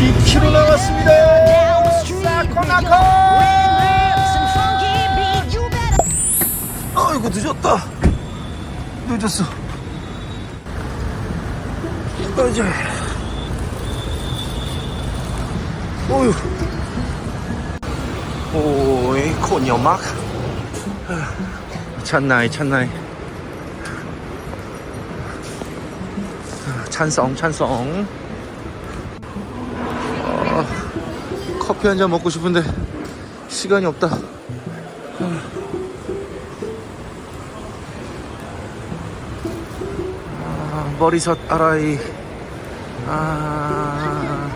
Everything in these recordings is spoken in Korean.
10km 남았습니다. 사코나코. 아이고 늦었다. 늦었어. 어이제. 어휴. 오이 코녀막. 찬나이 찬나이. 찬성 찬성. 커피 한 잔 먹고 싶은데 시간이 없다. 아, 머리삿 아라이. 아,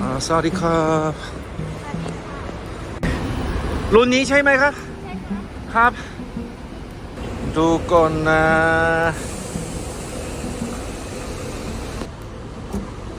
아 사리캅. 론니 차이마이가? 합. 누건나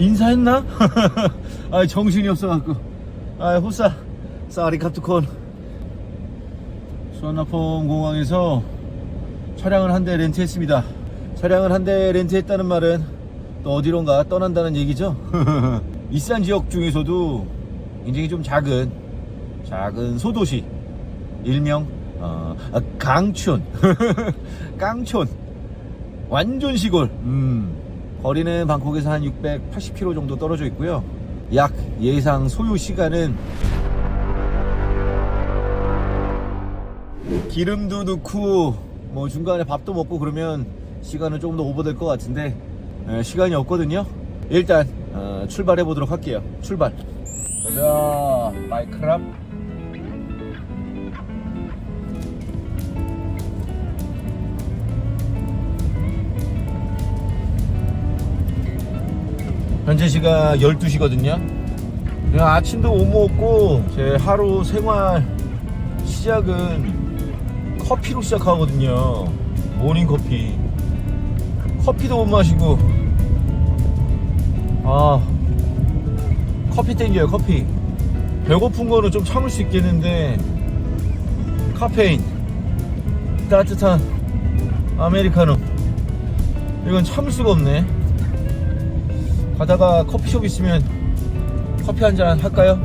인사했나? 아 정신이 없어갖고. 아 후싸 사리 카투콘. 수원나폼 공항에서 차량을 한 대 렌트했습니다. 차량을 한 대 렌트했다는 말은 또 어디론가 떠난다는 얘기죠? 이산 지역 중에서도 굉장히 좀 작은 작은 소도시 일명 어, 아, 강촌. 깡촌. 완전 시골. 음. 거리는 방콕에서 한 680km 정도 떨어져 있고요. 약 예상 소요 시간은 기름도 넣고 뭐 중간에 밥도 먹고 그러면 시간은 조금 더 오버될 것 같은데 에, 시간이 없거든요. 일단 어, 출발해 보도록 할게요. 출발. 가자. 마이크랍 현재 시각 12시거든요. 아침도 못 먹고 제 하루 생활 시작은 커피로 시작하거든요. 모닝 커피. 커피도 못 마시고 아 커피 땡겨요 커피. 배고픈 거는 좀 참을 수 있겠는데 카페인 따뜻한 아메리카노 이건 참을 수가 없네. 가다가 커피숍 있으면 커피 한 잔 할까요?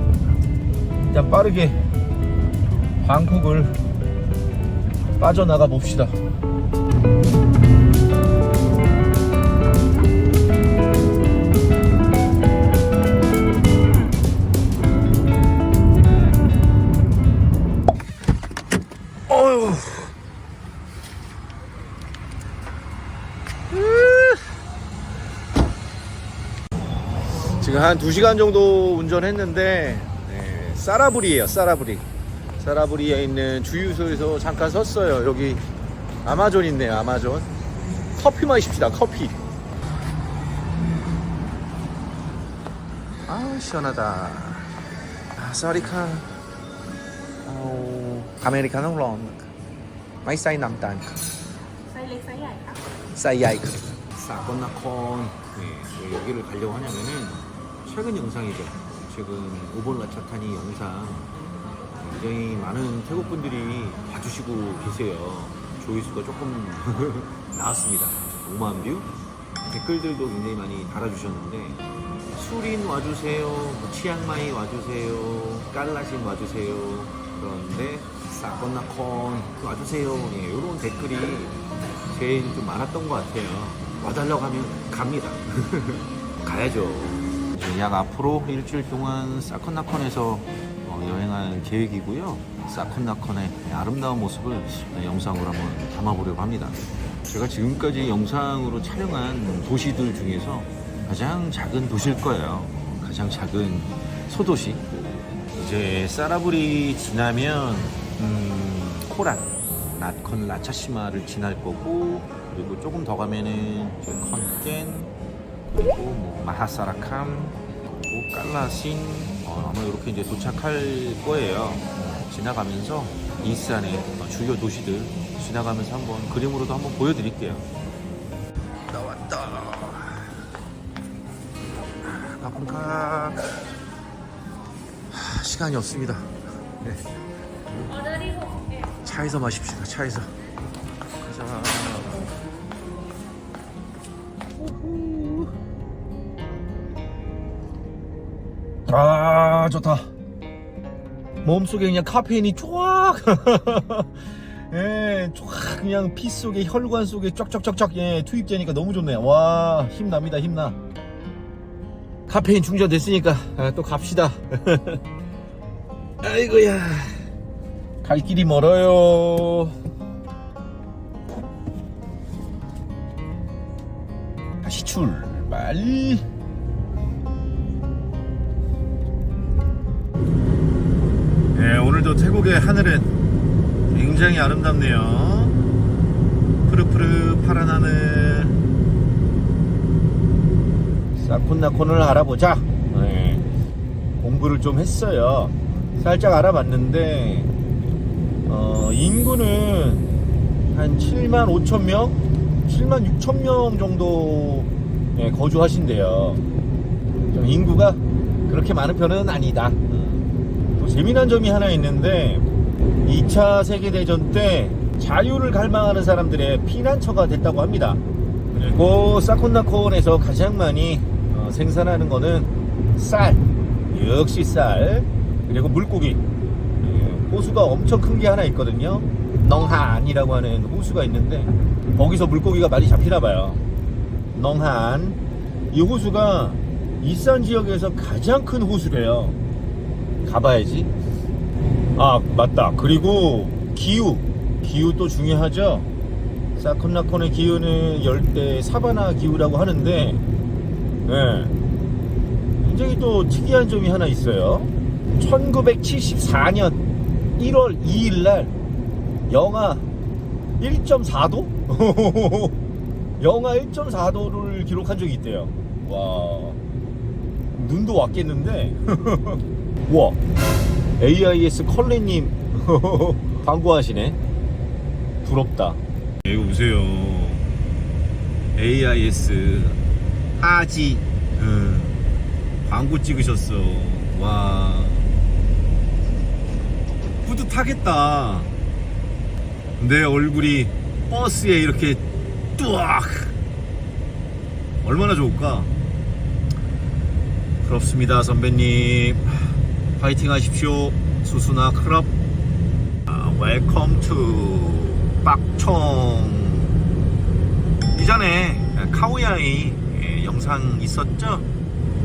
일단 빠르게 방콕을 빠져나가 봅시다. 한 2시간 정도 운전했는데 네, 사라브리에요 사라브리. 사라브리에 있는 주유소에서 잠깐 섰어요. 여기 아마존 있네요 아마존. 커피 마십시다 커피. 아 시원하다. 아 사리카. 아오 아메리카노 롱. 마이 사이 남탄 사이 사이 아이카? 사이 아이카. 사건나콘. 네, 여기를 가려고 하냐면은 최근 영상이죠. 최근 오볼라차타니 영상. 굉장히 많은 태국 분들이 봐주시고 계세요. 조회수가 조금 나왔습니다. 5만 뷰. 댓글들도 굉장히 많이 달아주셨는데 수린 와주세요 뭐 치앙마이 와주세요 깔라신 와주세요. 그런데 사건나콘 와주세요. 예, 이런 댓글이 제일 좀 많았던 것 같아요. 와달라고 하면 갑니다. 가야죠. 약 앞으로 일주일 동안 사컨나컨에서 어, 여행할 계획이고요. 사컨나컨의 아름다운 모습을 영상으로 한번 담아보려고 합니다. 제가 지금까지 영상으로 촬영한 도시들 중에서 가장 작은 도시일 거예요. 가장 작은 소도시. 이제 사라불이 지나면 음, 코란 나컨 라차시마를 지날 거고 그리고 조금 더 가면은 컨텐 그리고 뭐 마하사라캄 그리고 깔라신 어, 아마 이렇게 이제 도착할 거예요. 어, 지나가면서 인스안의 어, 주요 도시들 지나가면서 한번 그림으로도 한번 보여드릴게요. 나왔다. 바쁜가? 하, 시간이 없습니다. 네. 차에서 마십시다. 차에서. 가자. 아 좋다. 몸속에 그냥 카페인이 쫙. 예, 쫙 그냥 피 속에 혈관 속에 쫙쫙쫙쫙 예, 투입되니까 너무 좋네요. 와 힘납니다 힘나. 카페인 충전됐으니까 아, 또 갑시다. 아이고야. 갈 길이 멀어요. 다시 출발 태국의 하늘은 굉장히 아름답네요. 푸르푸르 파란 하늘. 사콘나콘을 알아보자. 네, 공부를 좀 했어요. 살짝 알아봤는데, 어, 인구는 한 7만 5천 명? 7만 6천 명 정도 예, 거주하신대요. 좀 인구가 그렇게 많은 편은 아니다. 또 재미난 점이 하나 있는데 2차 세계대전 때 자유를 갈망하는 사람들의 피난처가 됐다고 합니다. 그리고 사콘나콘에서 가장 많이 어, 생산하는 거는 쌀, 역시 쌀, 그리고 물고기. 예, 호수가 엄청 큰 게 하나 있거든요. 넝한이라고 하는 호수가 있는데 거기서 물고기가 많이 잡히나 봐요. 넝한. 이 호수가 이산 지역에서 가장 큰 호수래요. 가봐야지. 아, 맞다. 그리고 기후. 기후 또 중요하죠. 사콘나콘의 기후는 열대 사바나 기후라고 하는데, 예. 굉장히 또 특이한 점이 하나 있어요. 1974년 1월 2일 날 영하 1.4도? 영하 1.4도를 기록한 적이 있대요. 와. 눈도 왔겠는데? 우와. AIS 컬리님. 광고하시네. 부럽다. 이거 보세요. AIS 하지. 응. 광고 찍으셨어. 와. 뿌듯하겠다. 내 얼굴이 버스에 이렇게 뚜악. 얼마나 좋을까? 부럽습니다 선배님 파이팅 하십시오. 수수나 클럽. 아, 웰컴 투 빡총 이전에 카오야이 예, 영상 있었죠?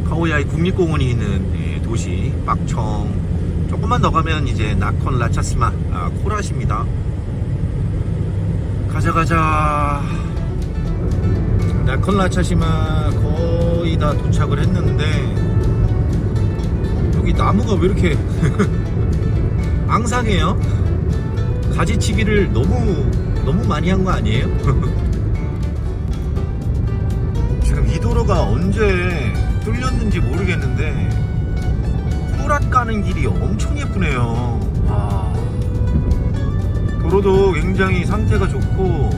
카오야이 국립공원이 있는 예, 도시 빡총 조금만 더 가면 이제 나콘 라차스마 아, 코라시입니다. 가자 가자. 나콘 라차시마 거의 다 도착을 했는데 여기 나무가 왜 이렇게 앙상해요? 가지치기를 너무 너무 많이 한 거 아니에요? 지금 이 도로가 언제 뚫렸는지 모르겠는데 꾸랏 가는 길이 엄청 예쁘네요. 와. 도로도 굉장히 상태가 좋고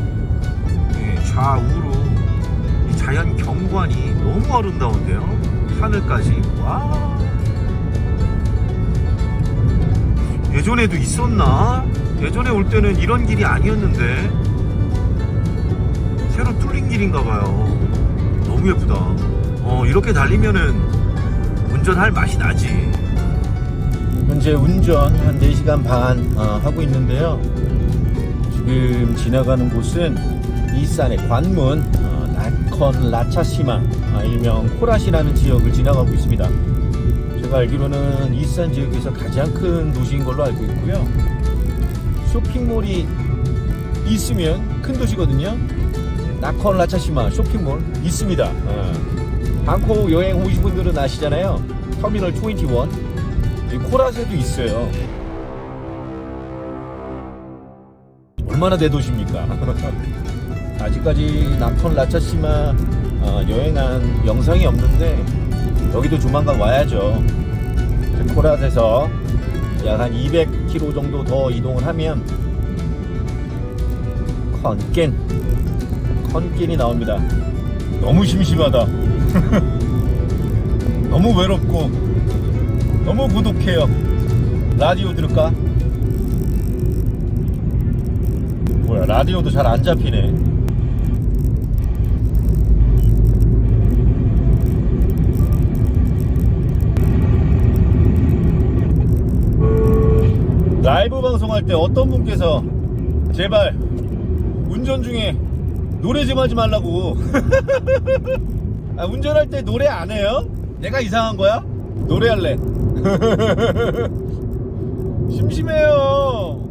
예, 좌우로 이 자연 경관이 너무 아름다운데요. 하늘까지 와. 예전에도 있었나? 예전에 올 때는 이런 길이 아니었는데 새로 뚫린 길인가 봐요. 너무 예쁘다. 어, 이렇게 달리면은 운전할 맛이 나지. 현재 운전 한 4시간 반 어, 하고 있는데요. 지금 지나가는 곳은 이산의 관문 어, 나콘 라차시마 아, 일명 코라시라는 지역을 지나가고 있습니다. 제가 알기로는 이산 지역에서 가장 큰 도시인 걸로 알고 있고요. 쇼핑몰이 있으면 큰 도시거든요. 나콘 라차시마 쇼핑몰 있습니다. 어. 방콕 여행 오신 분들은 아시잖아요. 터미널 21. 이 코라세도 있어요. 얼마나 대도시입니까? 아직까지 남촌 라차시마 어, 여행한 영상이 없는데 여기도 조만간 와야죠. 이제 코랏에서 약 한 200km 정도 더 이동을 하면 컨깬 컨깬이 나옵니다. 너무 심심하다. 너무 외롭고 너무 고독해요. 라디오 들을까? 뭐야 라디오도 잘 안 잡히네. 라이브 방송할 때 어떤 분께서 제발 운전 중에 노래 좀 하지 말라고 아, 운전할 때 노래 안 해요? 내가 이상한 거야? 노래할래 심심해요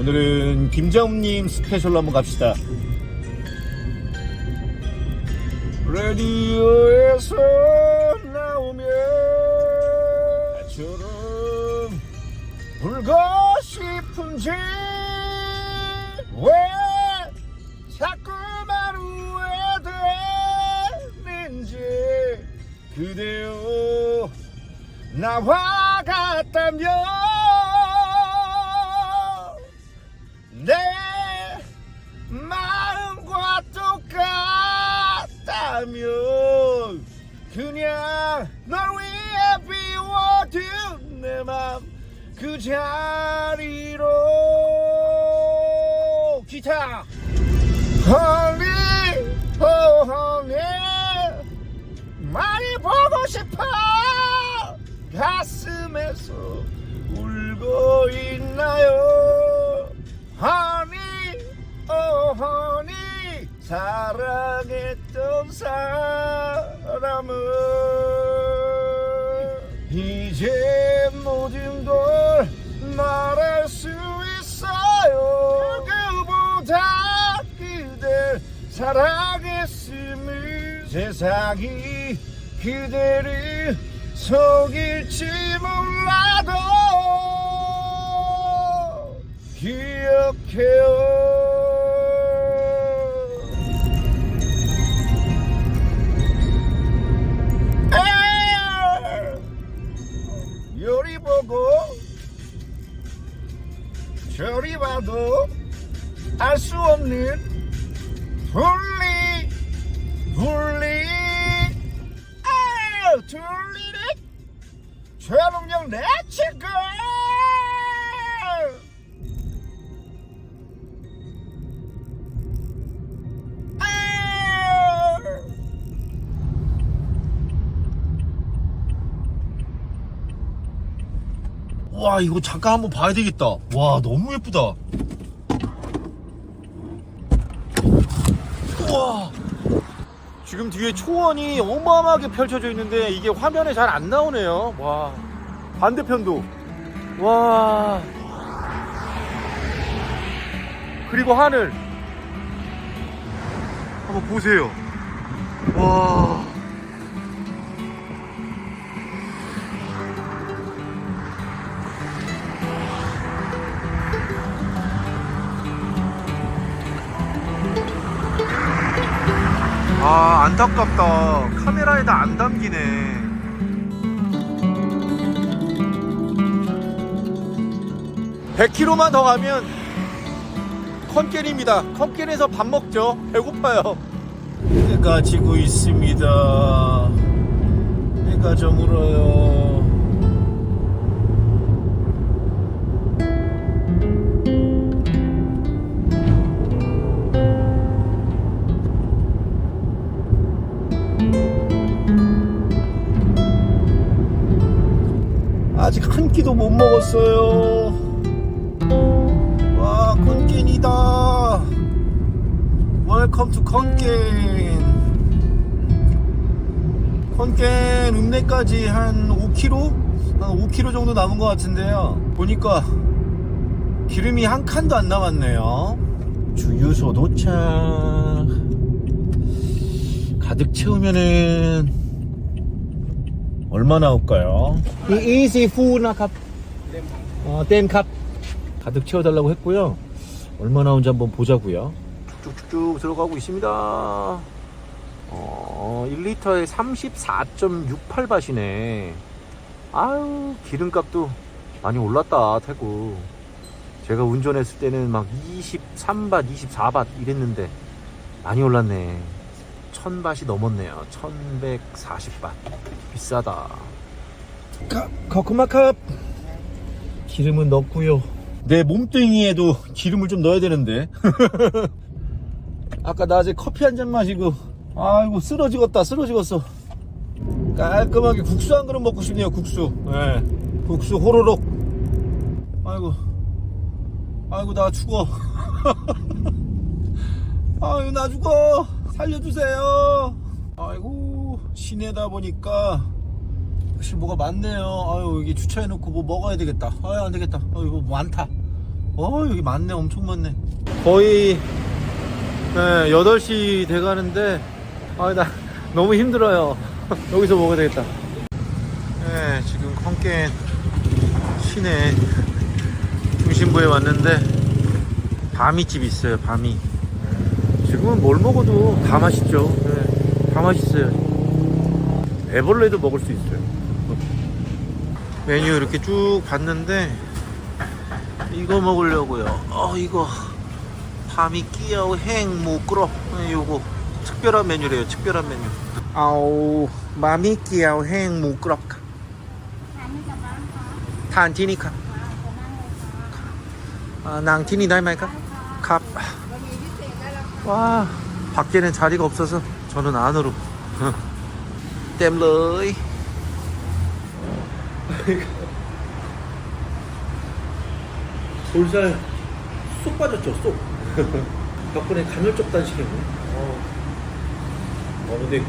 오늘은 김정님 스페셜로 한번 갑시다 라디오에서 싶은지? 왜 자꾸만 후회되는지? 그대여 나와 같다면 내 마음과 똑같다면 그냥 널 위해 비워둔 내맘 그 자리로 기타 honey 많이 보고 싶어. 가슴에서 울고 있나요? honey honey 사랑했던 사람은 이제 모든 걸 말할 수 있어요. 그보다 그댈 사랑했음을 세상이 그대를 속일지 몰라도 기억해요 보고 저리 봐도 알 수 없는 분리 분리. 아 둘리리 최동령 내치고 와 이거 잠깐 한번 봐야 되겠다. 와 너무 예쁘다. 우와. 지금 뒤에 초원이 어마어마하게 펼쳐져 있는데 이게 화면에 잘 안 나오네요. 와 반대편도. 와. 그리고 하늘. 한번 보세요. 와 안타깝다. 카메라에다 안 담기네. (100km만) 더 가면 컨깰입니다. 컨깰에서 밥 먹죠. 배고파요. 해가 지고 있습니다. 해가 저물어요 끼도 못 먹었어요. 와, 컨겐이다. 웰컴 투 컨겐. 컨겐 읍내까지 한 5km? 한 5km 정도 남은 것 같은데요. 보니까 기름이 한 칸도 안 남았네요. 주유소 도착. 가득 채우면은 얼마 나 올까요? 이지 푸나갑 어, 땐갑 가득 채워달라고 했고요 얼마 나 온지 한번 보자고요 쭉쭉쭉쭉 들어가고 있습니다. 어, 1리터에 34.68밭이네. 아유, 기름값도 많이 올랐다, 태국. 제가 운전했을 때는 막 23밭, 24밭 이랬는데 많이 올랐네. 1000밭이 넘었네요. 1140밭. 비싸다. 커크마캅 기름은 넣고요. 내 몸뚱이에도 기름을 좀 넣어야 되는데. 아까 낮에 커피 한 잔 마시고, 아이고, 쓰러지겠다, 쓰러지겠어. 깔끔하게 국수 한 그릇 먹고 싶네요, 국수. 예. 국수 호로록. 아이고. 아이고, 나 죽어. 아이고, 나 죽어. 살려주세요. 아이고, 시내다 보니까, 역시 뭐가 많네요. 아유, 여기 주차해놓고 뭐 먹어야 되겠다. 아유, 안 되겠다. 아유, 이거 많다. 어, 여기 많네. 엄청 많네. 거의, 네, 8시 돼가는데, 아, 나 너무 힘들어요. 여기서 먹어야 되겠다. 네, 지금 콩깬 시내 중심부에 왔는데, 바미집이 있어요, 바미. 지금은 뭘 먹어도 다 맛있죠. 네, 다 맛있어요. 애벌레도 먹을 수 있어요. 메뉴 이렇게 쭉 봤는데 이거 먹으려고요. 어 이거 파미끼야오 행무 끓어 요거 특별한 메뉴래요. 특별한 메뉴. 아우 마미끼야오 행무 끓어. 탄티니까. 아, 낭티니 나이마이까? 갑. 와. 밖에는 자리가 없어서 저는 안으로. 땜러이. 볼살 쏙 빠졌죠 쏙. 덕분에 간헐적 단식이네. 어. 어 근데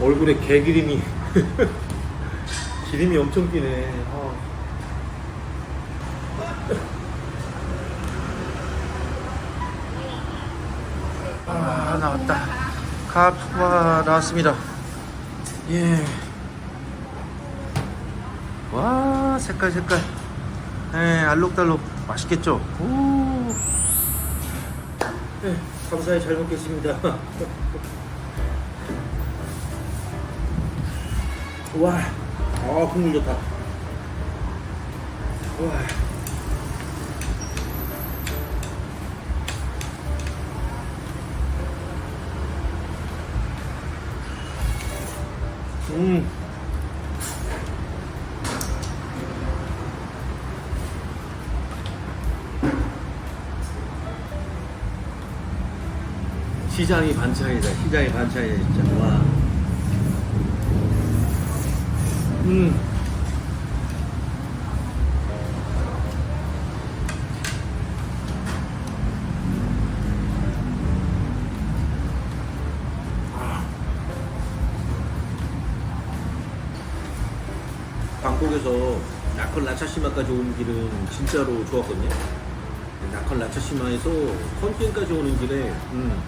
얼굴에 개 기름이. 기름이 엄청 끼네. 어. 나왔다 갑와 나왔습니다 예. 와 색깔 색깔 예, 알록달록 맛있겠죠? 오. 예, 감사히 잘 먹겠습니다. 와, 아 국물 좋다. 와. 음. 시장이 반찬이다. 시장이 반찬이다 진짜. 와. 음. 방콕에서 나컬 라차시마까지 오는 길은 진짜로 좋았거든요. 나컬 라차시마에서 컨텐까지 오는 길에 음,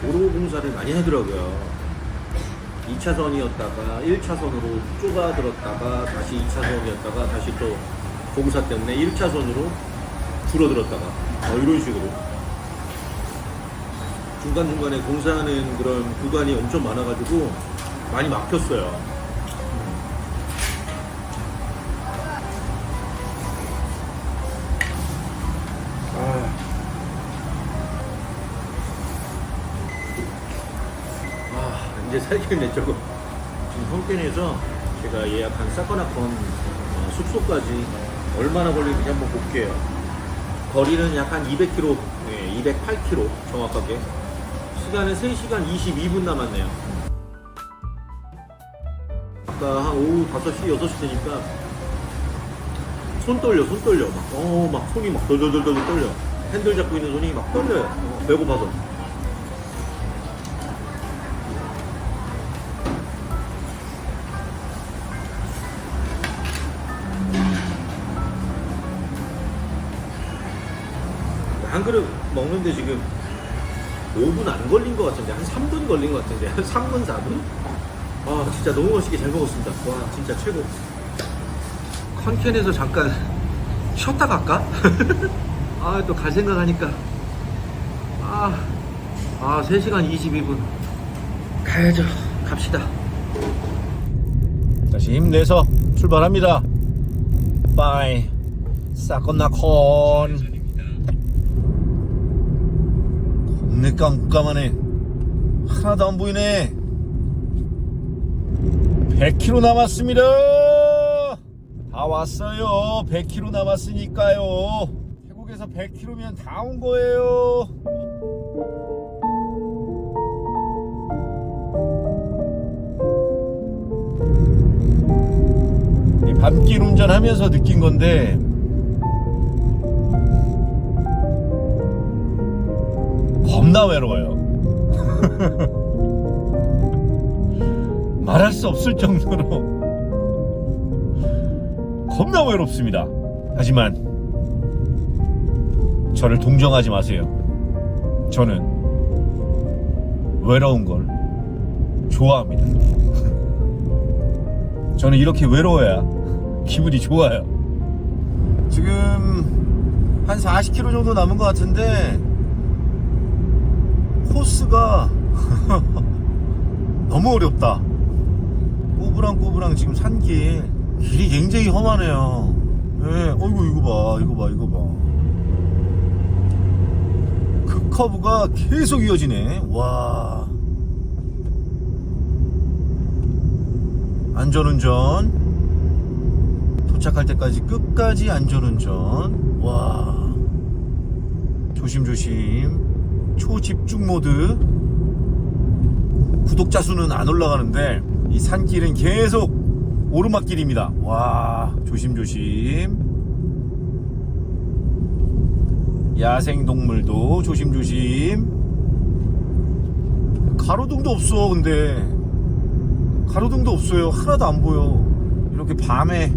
도로 공사를 많이 하더라고요. 2차선이었다가 1차선으로 좁아들었다가 다시 2차선이었다가 다시 또 공사 때문에 1차선으로 줄어들었다가 어, 이런 식으로 중간중간에 공사하는 그런 구간이 엄청 많아가지고 많이 막혔어요. 이제 살겠네 조금. 지금 성편에서 제가 예약한 사커나콘 어, 숙소까지 얼마나 걸리는지 한번 볼게요. 거리는 약한 200km, 네, 208km 정확하게. 시간은 3시간 22분 남았네요. 아까 한 오후 5시, 6시 되니까 손 떨려, 손 떨려. 막, 어, 막 손이 막 덜덜덜덜 떨려. 핸들 잡고 있는 손이 막 떨려요. 어, 배고파서. 한 그릇 먹는데 지금 5분 안 걸린 것 같은데 한 3분 걸린 것 같은데 한 3분 4분? 아 진짜 너무 맛있게 잘 먹었습니다. 와 진짜 최고. 컨캔에서 잠깐 쉬었다 갈까? 아 또 갈 생각하니까. 아 아 3시간 22분. 가야죠. 갑시다. 다시 힘내서 출발합니다. 빠이. 사건나콘 겁 내 깜깜하네 하나도 안 보이네. 100km 남았습니다. 다 왔어요. 100km 남았으니까요. 태국에서 100km면 다 온 거예요. 이 밤길 운전하면서 느낀 건데 겁나 외로워요. 말할 수 없을 정도로 겁나 외롭습니다. 하지만 저를 동정하지 마세요. 저는 외로운 걸 좋아합니다. 저는 이렇게 외로워야 기분이 좋아요. 지금 한 40km 정도 남은 것 같은데 코스가 너무 어렵다. 꼬부랑꼬부랑 지금 산길 길이 굉장히 험하네요. 예, 어이구 이거 봐, 이거 봐, 이거 봐. 그 커브가 계속 이어지네. 와. 안전운전 도착할 때까지 끝까지 안전운전 와 조심조심 초집중 모드 구독자 수는 안 올라가는데 이 산길은 계속 오르막길입니다 와 조심조심 야생동물도 조심조심 가로등도 없어 근데 가로등도 없어요. 하나도 안 보여. 이렇게 밤에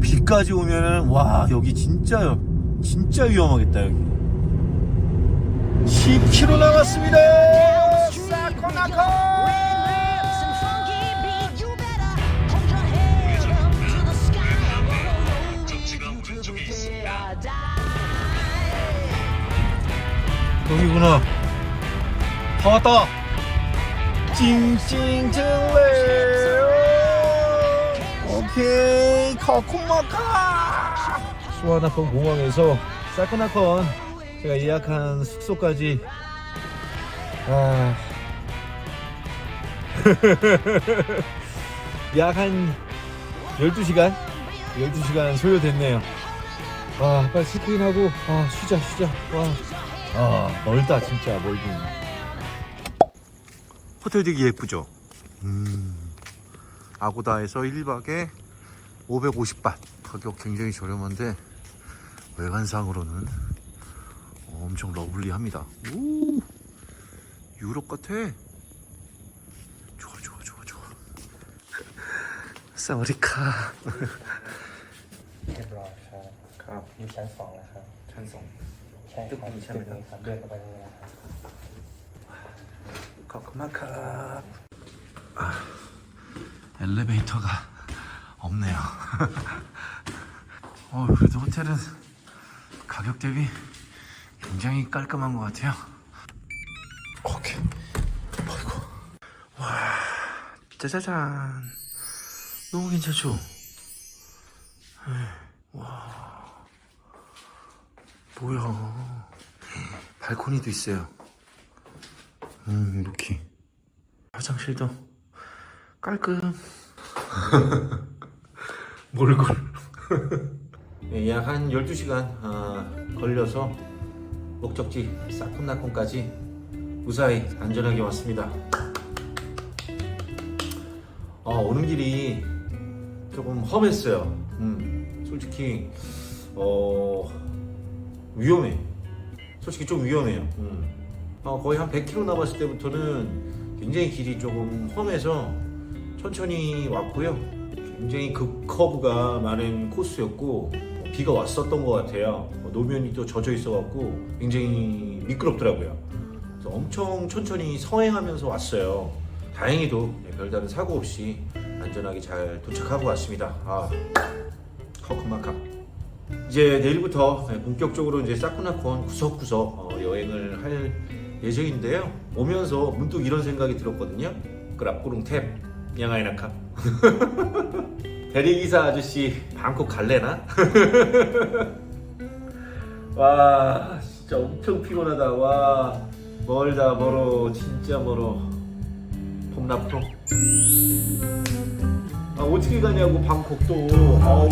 비까지 오면은 와 여기 진짜 진짜 위험하겠다 여기. 10km 남았습니다. 사코나코. 여기구나. 다 왔다. 찡찡찡레. 오케이 커코마카. 수와나콘 공항에서 사코나콘 제가 예약한 숙소까지 아. 약한 12시간? 12시간 소요됐네요. 아, 빨리 체크인하고, 아, 쉬자, 쉬자. 와. 아, 멀다, 진짜, 멀긴. 호텔 되게 예쁘죠? 음. 아고다에서 1박에 550바. 가격 굉장히 저렴한데, 외관상으로는 엄청 러블리합니다. 오! 유럽 같아. 좋아, 좋아, 좋아, 좋아. 사와디카. เรียบร้อยครับ ครับ อยู่ชั้นสองนะครับ ชั้นสอง ใช่ครับ ตึกนี้ใช่ไหมครับ ตึกนี้ครับเดินเข้าไปเลยนะครับ 커크마카 아, 엘리베이터가 없네요 어, 그래도 호텔은 가격 대비 굉장히 깔끔한 것 같아요 오케이 아이고 와 짜자잔 너무 괜찮죠 네. 와 뭐야 발코니도 있어요 음, 이렇게. 화장실도 깔끔. 몰골. 약한 12시간 아, 걸려서 목적지 사쿤나콘까지 무사히 안전하게 왔습니다. 아, 오는 길이 조금 험했어요. 음, 솔직히 어, 위험해. 솔직히 좀 위험해요. 음. 어, 거의 한 100km 남았을 때부터는 굉장히 길이 조금 험해서 천천히 왔고요. 굉장히 급커브가 많은 코스였고 어, 비가 왔었던 것 같아요. 어, 노면이 또 젖어 있어갖고 굉장히 미끄럽더라고요. 그래서 엄청 천천히 서행하면서 왔어요. 다행히도 네, 별다른 사고 없이 안전하게 잘 도착하고 왔습니다. 아, 커크마카. 이제 내일부터 본격적으로 이제 사쿠나콘 구석구석 어, 여행을 할 예정인데요. 오면서 문득 이런 생각이 들었거든요. 그랍꾸룽 탭 양아이나카 대리기사 아저씨 방콕 갈래나? 와 진짜 엄청 피곤하다. 와 멀다 멀어. 진짜 멀어. 폼나프로 아 어떻게 가냐고 방콕도. 아우